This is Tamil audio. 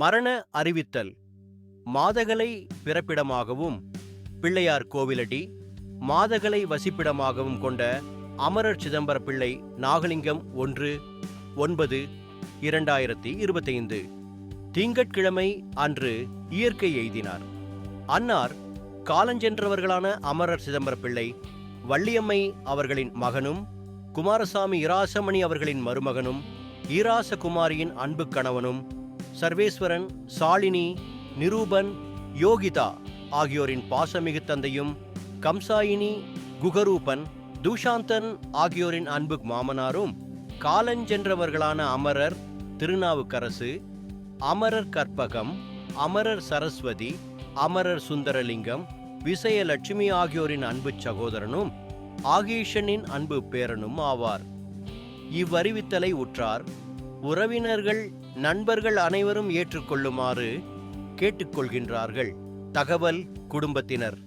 மரண அறிவித்தல். மாதகளை பிறப்பிடமாகவும் பிள்ளையார் கோவிலடி மாதகளை வசிப்பிடமாகவும் கொண்ட அமரர் சிதம்பர பிள்ளை நாகலிங்கம் ஒன்று ஒன்பது இரண்டாயிரத்தி இருபத்தைந்து. திங்கட்கிழமை அன்று இயற்கை எய்தினார். அன்னார் காலஞ்சென்றவர்களான அமரர் சிதம்பர பிள்ளை வள்ளியம்மை அவர்களின் மகனும் குமாரசாமி இராசமணி அவர்களின் மருமகனும் ஈராசகுமாரியின் அன்பு கணவனும் சர்வேஸ்வரன் சாலினி நிரூபன் யோகிதா ஆகியோரின் பாசமிகு தந்தையும் கம்சாயினி குகரூபன் தூஷாந்தன் ஆகியோரின் அன்பு மாமனாரும் காலஞ்சென்றவர்களான அமரர் திருநாவுக்கரசு அமரர் கற்பகம் அமரர் சரஸ்வதி அமரர் சுந்தரலிங்கம் விசயலட்சுமி ஆகியோரின் அன்பு சகோதரனும் ஆகீஷனின் அன்பு பேரனும் ஆவார். இவ்வறிவித்தலை உற்றார் உறவினர்கள் நண்பர்கள் அனைவரும் ஏற்றுக்கொள்ளுமாறு கேட்டுக்கொள்கின்றார்கள். தகவல் குடும்பத்தினர்.